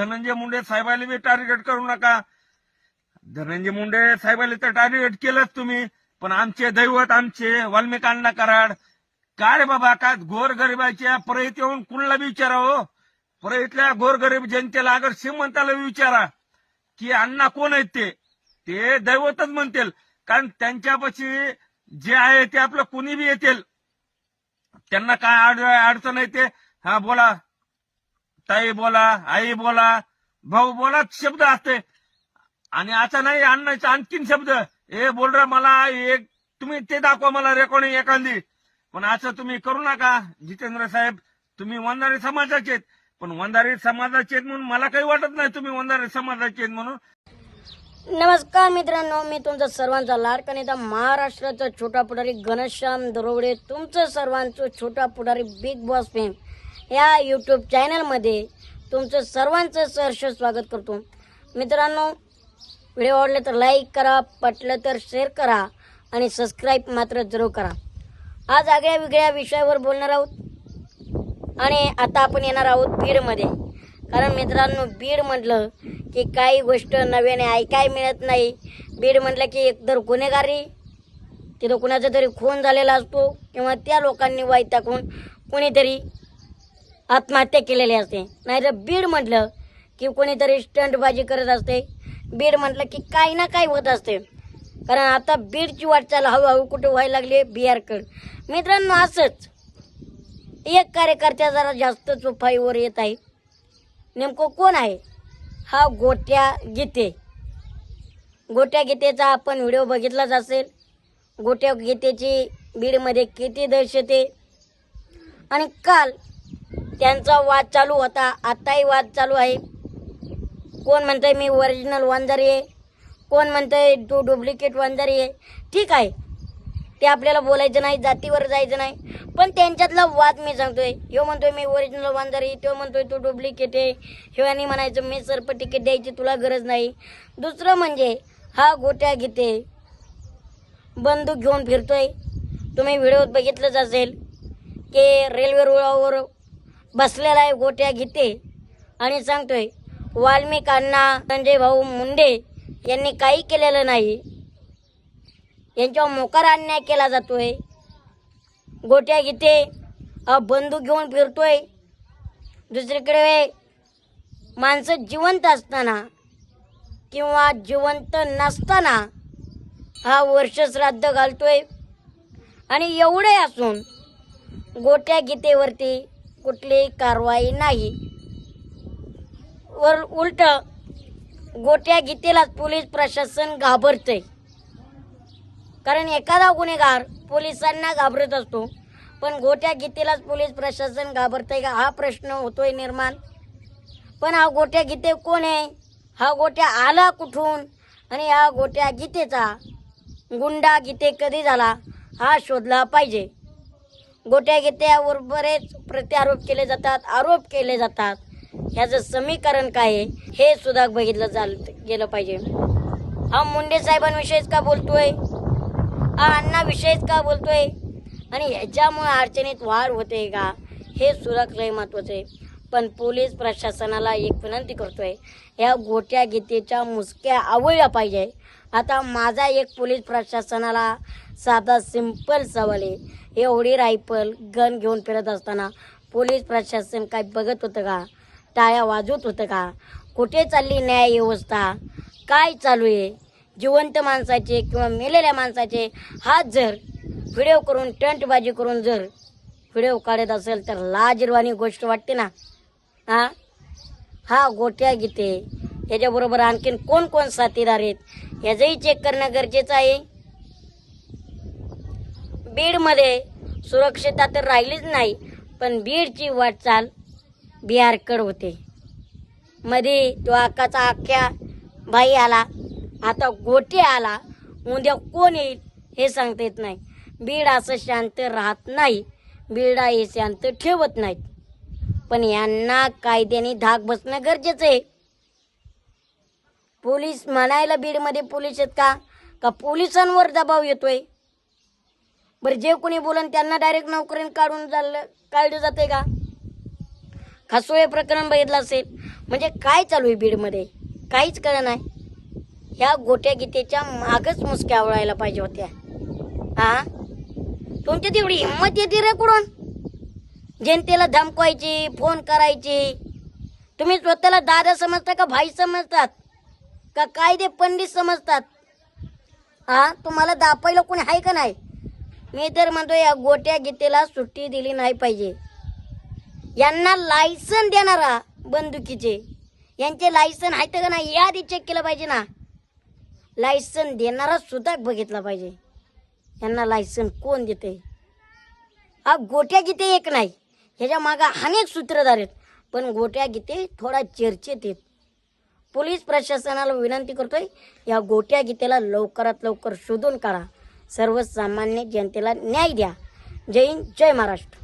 धनंजय मुंडे साहेबाला बी टार्गेट करू नका. धनंजय मुंडे साहेबाला तर टार्गेट केलंच तुम्ही पण आमचे दैवत आमचे वाल्मिकांना अण्णा कराड. काय रे बाबा काय गोरगरिबाच्या परत येऊन कुणाला बी विचारा हो? परळीतल्या गोरगरीब जनतेला अगर श्रीमंताला विचारा की अण्णा कोण आहेत ते? ते दैवतच म्हणतील. कारण त्यांच्यापाशी जे आहे ते आपलं कुणी बी येतील. त्यांना काय अडचण आहे ते? हा बोला. ताई बोला आई बोला भाऊ बोला शब्द असते. आणि आता नाही अण्णाचा आणखीन शब्द. हे बोल मला एक तुम्ही ते दाखवा मला रेकॉर्डिंग एखादी. पण असं तुम्ही करू नका जितेंद्र साहेब. तुम्ही वंधारी समाजाचे आहेत. पण वंधारी समाजाचे आहेत म्हणून मला काही वाटत नाही तुम्ही वंधारी समाजाचे आहेत म्हणून. नमस्कार मित्रांनो मी तुमचा सर्वांचा लाडका नेता महाराष्ट्राचा छोटा पुढारी घनश्याम दरोडे. तुमचं सर्वांचं Chhota Pudhari Bigg Boss fame या यूट्यूब चॅनलमध्ये तुमचं सर्वांचं सहर्ष स्वागत करतो. मित्रांनो व्हिडिओ आवडले तर लाईक करा पटलं तर शेअर करा आणि सबस्क्राईब मात्र जरूर करा. आज आगळ्या वेगळ्या विषयावर बोलणार आहोत आणि आता आपण येणार आहोत बीडमध्ये. कारण मित्रांनो बीड म्हटलं की काही गोष्ट नव्याने ऐकाय मिळत नाही. बीड म्हटलं की एकतर गुन्हेगारी तिथं कुणाचा तरी खून झालेला असतो किंवा त्या लोकांनी वैतागून कुणीतरी आत्महत्या केलेली असते. नाहीतर बीड म्हटलं की कोणीतरी स्टंटबाजी करत असते. बीड म्हटलं की काही ना काही होत असते. कारण आता बीडची वाटचाल हळूहळू कुठे व्हायला लागली आहे? बिहारकडं. मित्रांनो असंच. एक कार्यकर्त्या जरा जास्त चुफाईवर येत आहे. नेमकं कोण आहे? हा गोट्या गीते. गोट्या गीतेचा आपण व्हिडिओ बघितलाच असेल. गोट्या गीतेची बीडमध्ये किती दहशत? आहे आणि काल त्यांचा वाद चालू होता. आत्ताही वाद चालू आहे. कोण म्हणतंय मी ओरिजिनल वांजारी आहे? कोण म्हणतंय तू डुप्लिकेट वांजारी आहे? ठीक आहे. ते आपल्याला बोलायचं नाही जातीवर जायचं नाही. पण त्यांच्यातला वाद मी सांगतोय. ह्यो म्हणतोय मी ओरिजिनल वांजारी तो म्हणतोय तू डुप्लिकेट आहे. ह्यो आणि म्हणायचं मी सर्प तिकीट द्यायची तुला गरज नाही. दुसरं म्हणजे हा गोट्या घेते. बंदूक घेऊन फिरतोय. तुम्ही व्हिडिओत बघितलंच असेल. की रेल्वे रुळावर बसलेला आहे गोट्या गीते आणि सांगतोय वाल्मिकांना संजय भाऊ मुंडे यांनी काही केलेलं नाही. यांच्यावर मोकार अन्याय केला जातोय. गोट्या गीते बंदूक घेऊन फिरतोय. दुसरीकडे माणसं जिवंत असताना किंवा जिवंत नसताना हा वर्ष श्राद्ध घालतोय. आणि एवढे असून गोट्या गीतेवरती कुठलीही कारवाई नाही. वर उलट गोट्या गीतेलाच पोलीस प्रशासन घाबरतंय. कारण एखादा गुन्हेगार पोलिसांना घाबरत असतो पण गोट्या गीतेलाच पोलीस प्रशासन घाबरतंय का? हा प्रश्न होतोय निर्माण. पण हा गोट्या गीते कोण आहे? हा गोट्या आला कुठून? आणि हा गोट्या गीतेचा गुंडा गीते कधी झाला? हा शोधला पाहिजे. गोट्या गीत्यावर बरेच प्रत्यारोप केले जातात आरोप केले जातात. ह्याचं समीकरण काय आहे? हे सुद्धा बघितलं चाल गेलं पाहिजे. हा मुंडे साहेबांविषयीच का बोलतोय? हा अण्णाविषयीच का बोलतोय? आणि ह्याच्यामुळे अडचणीत वाढ होते का? हे सुद्धा लय महत्वाचं आहे. पण पोलीस प्रशासनाला एक विनंती करतोय या गोट्या गीतेच्या मुसक्या आवळल्या पाहिजे. आता माझा एक पोलीस प्रशासनाला साधा सिंपल सवाल आहे. एवढी रायफल गन घेऊन फिरत असताना पोलीस प्रशासन काय बघत होतं का? टाळ्या वाजवत होतं का? कुठे चालली न्याय व्यवस्था? काय चालू आहे? जिवंत माणसाचे किंवा मेलेल्या माणसाचे हात जर व्हिडिओ करून टंटबाजी करून जर व्हिडिओ काढत असेल तर लाजिरवाणी गोष्ट वाटते ना? हा? हा गोट्या गीते. याच्याबरोबर आणखीन कोण कोण साथीदार आहेत? ह्याचंही चेक करणं गरजेचं आहे. बीडमध्ये सुरक्षितता तर राहिलीच नाही पण बीडची वाटचाल बिहारकड होते. मध्ये तो आकाचा आख्या भाई आला आता गोटे आला उद्या कोण येईल हे सांगता येत नाही. बीड असं शांत राहत नाही बीड हे शांत ठेवत नाहीत. पण यांना कायद्याने धाक बसणं गरजेचं आहे. पोलीस म्हणायला बीडमध्ये पोलीस आहेत का? का पोलिसांवर दबाव येतोय? बरं जे कोणी बोलन त्यांना डायरेक्ट नोकरीन काढून चाललं काढलं जाते का? खासोळे प्रकरण बघितलं असेल? म्हणजे काय चालू आहे बीडमध्ये? काहीच कळ नाही. ह्या गोट्या गीतेच्या मागच मुसक्या आवळायला पाहिजे होत्या. हा? तुमची तेवढी हिंमत येते रे कुठून? जनतेला धमकवायची फोन करायची. तुम्ही स्वतःला दादा समजता का भाई समजतात? का कायदे पंडित समजतात? हा? तुम्हाला दापायला कोणी आहे का नाही? मी तर म्हणतो या गोट्या गीतेला सुट्टी दिली नाही पाहिजे. यांना लायसन देणारा बंदुकीचे. यांचे लायसन आहेत का नाही या चेक केलं पाहिजे ना. लायसन देणारा सुद्धा बघितला पाहिजे. यांना लायसन कोण देते हा गोट्या गीते एक नाही. ह्याच्या मागं अनेक सूत्रधार आहेत. पण गोट्या गीते थोडा चर्चेत आहेत. पोलीस प्रशासनाला विनंती करतोय या गोट्या गीतेला लवकरात लवकर शोधून काढा. सर्वसामान्य जनतेला न्याय द्या. जय हिंद जय महाराष्ट्र.